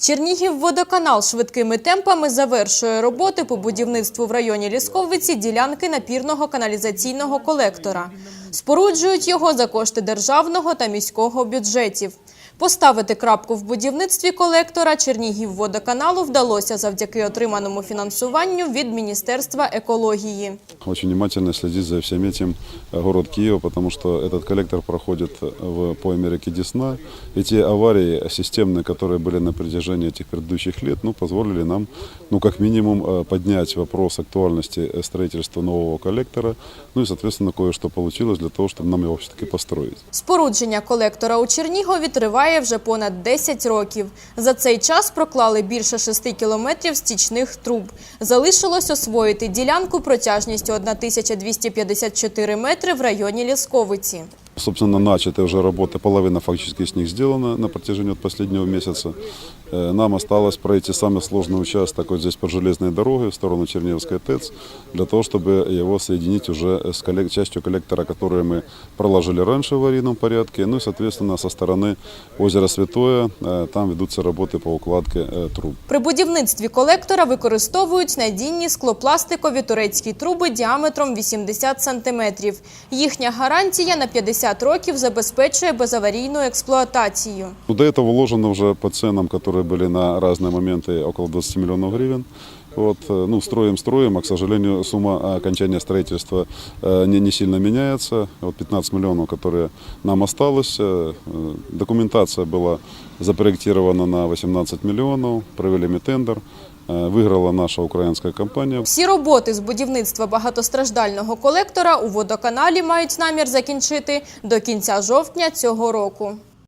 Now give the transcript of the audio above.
Чернігів водоканал швидкими темпами завершує роботи по будівництву в районі Лісковиці ділянки напірного каналізаційного колектора. Споруджують його за кошти державного та міського бюджетів. Поставити крапку в будівництві колектора Чернігівводоканалу вдалося завдяки отриманому фінансуванню від Міністерства екології. Очень внимательно следить за всем этим э, город Киева, потому что этот коллектор проходит в, пойме реки Десна. И те аварии системные, которые были на протяжении этих предыдущих лет, ну, позволили нам, ну, как минимум, э, поднять вопрос актуальности э, строительства нового коллектора. Ну и, соответственно, кое-что получилось для того, чтобы нам его все-таки построить. Спорудження колектора у Чернігові триває вже понад 10 років. За цей час проклали більше 6 кілометрів стічних труб. Залишилось освоїти ділянку протяжністю 1254 метри в районі Лісковиці. Собственно, начаты уже работы, половина фактически с них сделана на протяжении последнего месяца. Э, Нам осталось пройти самый сложный участок вот здесь по железной дороге в сторону Черниговской ТЭЦ, для того, чтобы его соединить уже с коллек- частью коллектора, который мы проложили раньше в аварийном порядке. Ну и, соответственно, со стороны озера Святое э, там ведутся работы по укладке э, труб. При будівництві колектора використовують надійні склопластикові турецькі труби діаметром 80 сантиметрів. Їхня гарантія на 50 років забезпечує безаварійну експлуатацію. Ну, До этого вложено уже по ценам, которые были на разные моменты, около 20 миллионов гривен. Вот, э, ну, строим, строим, а, к сожалению, сумма окончания строительства э, не, не сильно меняется. Вот 15 миллионов, которые нам осталось. э, э, Документация была запроектирована на 18 миллионов, провели мы тендер, э, выиграла наша украинская компания. Всі роботи з будівництва багатостраждального колектора у водоканалі мають намір закінчити до кінця жовтня цього року.